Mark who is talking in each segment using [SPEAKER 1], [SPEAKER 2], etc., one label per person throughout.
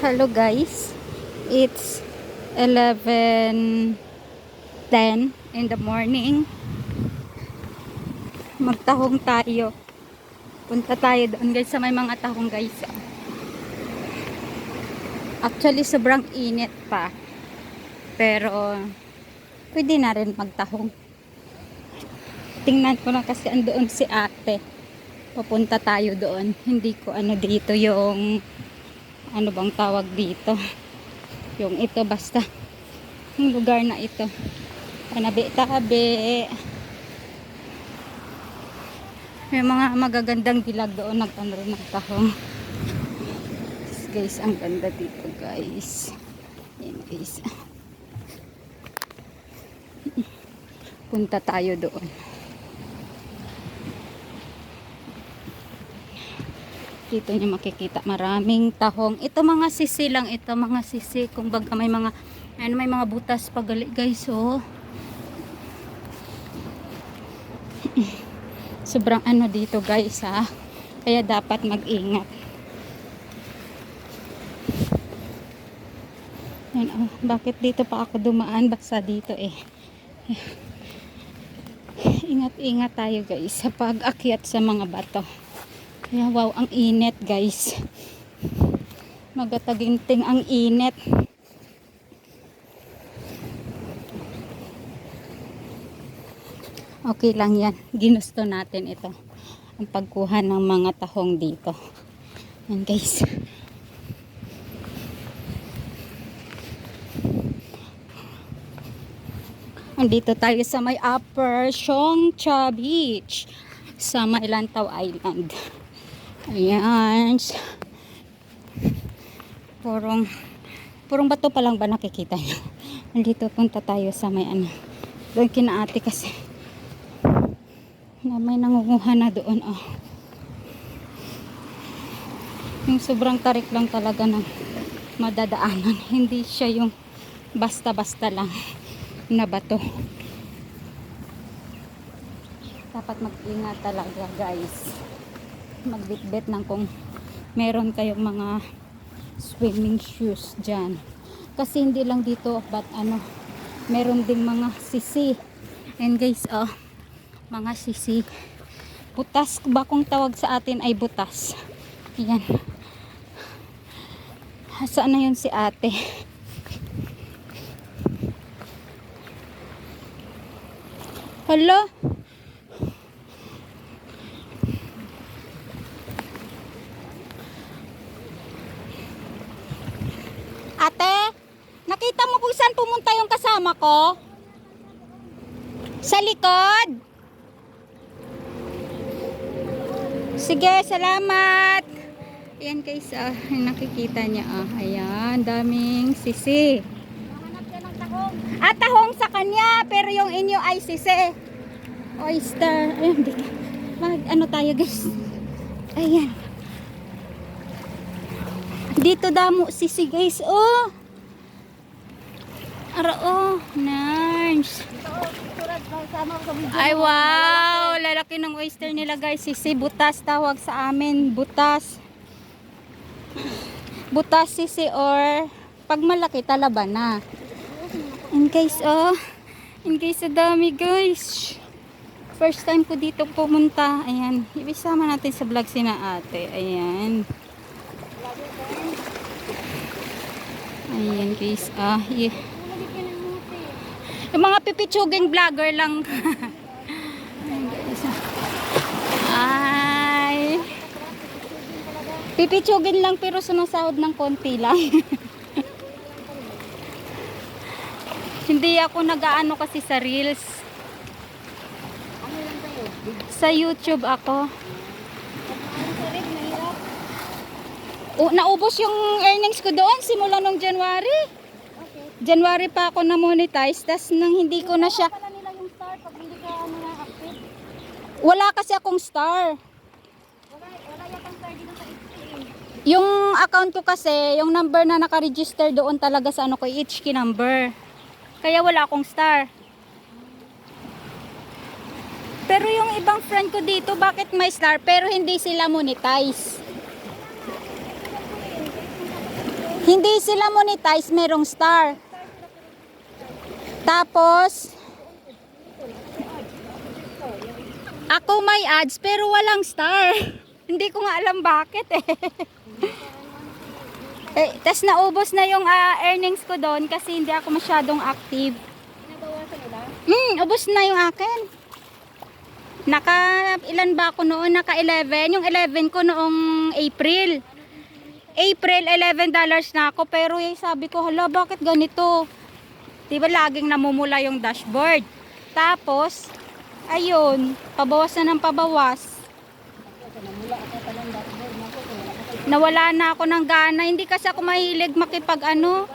[SPEAKER 1] Hello guys. It's 11:10 in the morning. Magtahong tayo. Punta tayo doon guys sa may mga tahong guys. Actually sobrang init pa. Pero pwede na rin magtahong. Tingnan ko lang kasi andoon si ate. Papunta tayo doon. Hindi ko ano dito yung ano bang tawag dito? Yung ito basta. Yung lugar na ito. Panabi-tabi may mga magagandang dilag doon. Nagtano rin ng tahong guys ang ganda dito guys. Yan guys. Punta tayo doon dito niyo makikita. Maraming tahong. Ito mga sisi lang ito mga sisi. Kung baga may mga ano may mga butas pagali guys oh. Sobrang ano dito guys ha. Kaya dapat mag-ingat. Yan oh. Bakit dito pa ako dumaan? Basta dito eh. Ingat-ingat tayo guys sa pag-akyat sa mga bato kaya wow, ang init guys. Magataginting ang init. Okay lang yan. Ginusto natin ito. Ang pagkuha ng mga tahong dito. Yan guys. Andito tayo sa may Upper Shongcha Beach sa may Lantaw Island. Ayan. Purong, purong bato pa lang ba nakikita nyo? Nandito punta tayo sa may ano. Doon kina ate kasi. Na may nangunguha na doon. Oh. Yung sobrang tarik lang talaga ng madadaanan. Hindi siya yung basta-basta lang na bato. Dapat mag-ingat talaga guys magbitbit ng kung meron kayong mga swimming shoes dyan. Kasi hindi lang dito but ano meron ding mga sisi. And guys oh mga sisi. Butas ba kung tawag sa atin ay butas. Yan saan na yun si ate? Hello? Ate, nakita mo kung saan pumunta yung kasama ko? Sa likod? Sige, salamat. Ayan guys, ah, nakikita niya. Ah, ayan, daming sisi. At tahong sa kanya, pero yung inyo ay sisi. Oyster. Ayan, di ka. Mag, ano tayo guys? Ayan. Dito damo sisi guys. Oh. Ay wow, lalaki ng oyster nila guys. Sisi butas tawag sa amin, butas. Butas sisi or pag malaki talaba na. In case oh, in case dami guys. First time ko dito pumunta. Ayan, ibisama natin sa vlog si na ate. Ayan. Ayan guys. Ah, yeah. Yung mga pipitsuging vlogger lang. Ayan guys. Ay. Pipitsugin lang pero sumasahod ng konti lang. Hindi ako nagaano kasi sa reels. Sa YouTube ako. O, naubos yung earnings ko doon simula nung January. January pa ako na monetize, tas nang hindi ko na siya,
[SPEAKER 2] ano
[SPEAKER 1] wala kasi akong star.
[SPEAKER 2] Wala, wala yatang star dito sa HTA.
[SPEAKER 1] Yung account ko kasi, yung number na nakaregister doon talaga sa ano ko, HK number. Kaya wala akong star. Pero yung ibang friend ko dito, bakit may star pero hindi sila monetize? Hindi sila monetize, merong star. Tapos, ako may ads pero walang star. Hindi ko nga alam bakit eh. eh tas naubos na yung ah, earnings ko doon kasi hindi ako masyadong active.
[SPEAKER 2] Nabawasan nila?
[SPEAKER 1] Hmm, ubos na yung akin. Naka, ilan ba ako noon? Naka 11. Yung 11 ko noong April. April, 11 dollars na ako. Pero yung sabi ko, hala, bakit ganito? Diba laging namumula yung dashboard. Tapos, ayun, pabawas na ng pabawas. Nawala na ako ng gana. Hindi kasi ako mahilig makipag ano.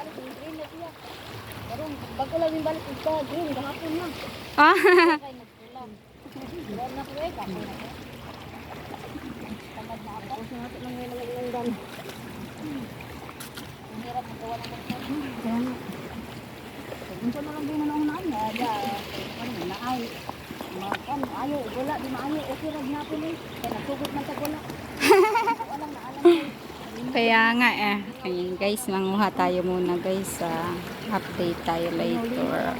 [SPEAKER 1] Ah.
[SPEAKER 2] Unsa na lang din na naunaan na ada. Ano na ay. Ayo wala di maayo okay ra gyapon eh. Kaya nagsugot man sa wala.
[SPEAKER 1] Kaya nga eh. Ayun guys, manguha tayo muna guys. ah, update tayo later.